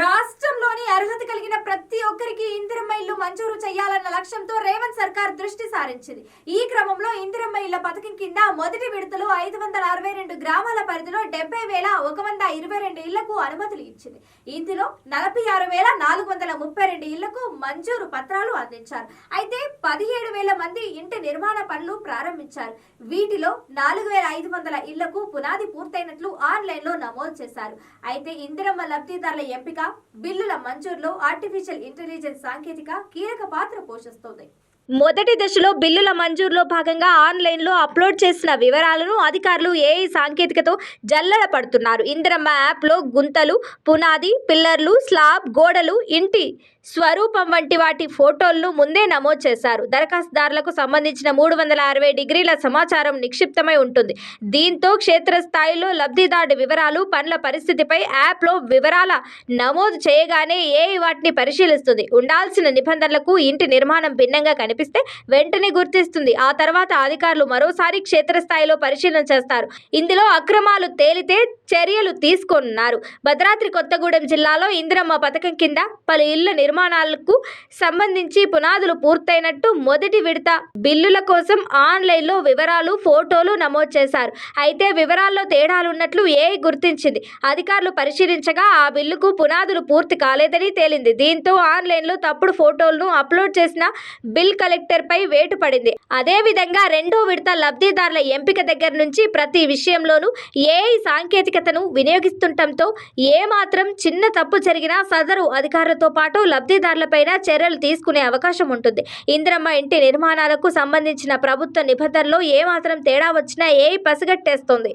రాష్ట్రంలోని అర్హత కలిగిన ప్రతి ఒక్కరికి ఇందిరమ్మ ఇల్లు మంజూరు చేయాలన్న లక్ష్యంతో రేవంత్ సర్కార్ దృష్టి సారించింది. ఈ క్రమంలో ఇందిరమ్మ ఇళ్ళ పథకం కింద మొదటి విడతలో ఐదు వందల అరవై రెండు గ్రామాల పరిధిలో డెబ్బై వేల ఒక వంద ఇరవై రెండు ఇళ్ళకు అనుమతులు ఇచ్చింది. ఇందులో నలభై ఆరు వేల నాలుగు వందల ముప్పై రెండు ఇళ్ళకు మంజూరు పత్రాలు అందించారు. అయితే పదిహేడు వేల మంది ఇంటి నిర్మాణ పనులు ప్రారంభించారు. వీటిలో నాలుగు వేల ఐదు వందల ఇళ్ళకు పునాది పూర్తయినట్లు ఆన్లైన్లో నమోదు చేశారు. అయితే ఇందిరమ్మ లబ్ధిదారుల ఎంపిక బిల్లుల మంజూరులో ఆర్టిఫిషియల్ ఇంటెలిజెన్స్ సాంకేతిక కీలక పాత్ర పోషిస్తోంది. మొదటి దశలో బిల్లుల మంజూరులో భాగంగా ఆన్లైన్లో అప్లోడ్ చేసిన వివరాలను అధికారులు ఏఐ సాంకేతికతో జల్లడ పడుతున్నారు. ఇందిరమ్మ యాప్లో గుంతలు పునాది పిల్లర్లు స్లాబ్ గోడలు ఇంటి స్వరూపం వంటి వాటి ఫోటోలను ముందే నమోదు చేశారు. దరఖాస్తుదారులకు సంబంధించిన మూడు వందల అరవై డిగ్రీల సమాచారం నిక్షిప్తమై ఉంటుంది. దీంతో క్షేత్రస్థాయిలో లబ్ధిదారుడి వివరాలు పనుల పరిస్థితిపై యాప్లో వివరాల నమోదు చేయగానే ఏఐ వాటిని పరిశీలిస్తుంది. ఉండాల్సిన నిబంధనలకు ఇంటి నిర్మాణం భిన్నంగా కనిపిస్తే వెంటనే గుర్తిస్తుంది. ఆ తర్వాత అధికారులు మరోసారి క్షేత్రస్థాయిలో పరిశీలన చేస్తారు. ఇందులో అక్రమాలు తేలితే చర్యలు తీసుకున్నారు భద్రాద్రి కొత్తగూడెం జిల్లాలో ఇందిరమ్మ పథకం కింద పలు ఇళ్ళ నిర్మాణాలకు సంబంధించి పునాదులు పూర్తయినట్టు మొదటి విడత బిల్లుల కోసం ఆన్లైన్లో వివరాలు ఫోటోలు నమోదు చేశారు. అయితే వివరాల్లో తేడాలున్నట్లు ఏ గుర్తించింది. అధికారులు పరిశీలించగా ఆ బిల్లుకు పునాదులు పూర్తి కాలేదని తేలింది. దీంతో ఆన్లైన్లో తప్పుడు ఫోటోలను అప్లోడ్ చేసిన బిల్ కలెక్టర్పై వేటు పడింది. అదేవిధంగా రెండో విడత లబ్ధిదారుల ఎంపిక దగ్గర నుంచి ప్రతి విషయంలోనూ ఏఐ సాంకేతికతను వినియోగిస్తుండటంతో ఏమాత్రం చిన్న తప్పు జరిగినా సదరు అధికారులతో పాటు లబ్ధిదారులపైన చర్యలు తీసుకునే అవకాశం ఉంటుంది. ఇంద్రమ్మ ఇంటి నిర్మాణాలకు సంబంధించిన ప్రభుత్వ నిబంధనలో ఏమాత్రం తేడా వచ్చినా ఏఐ పసిగట్టేస్తోంది.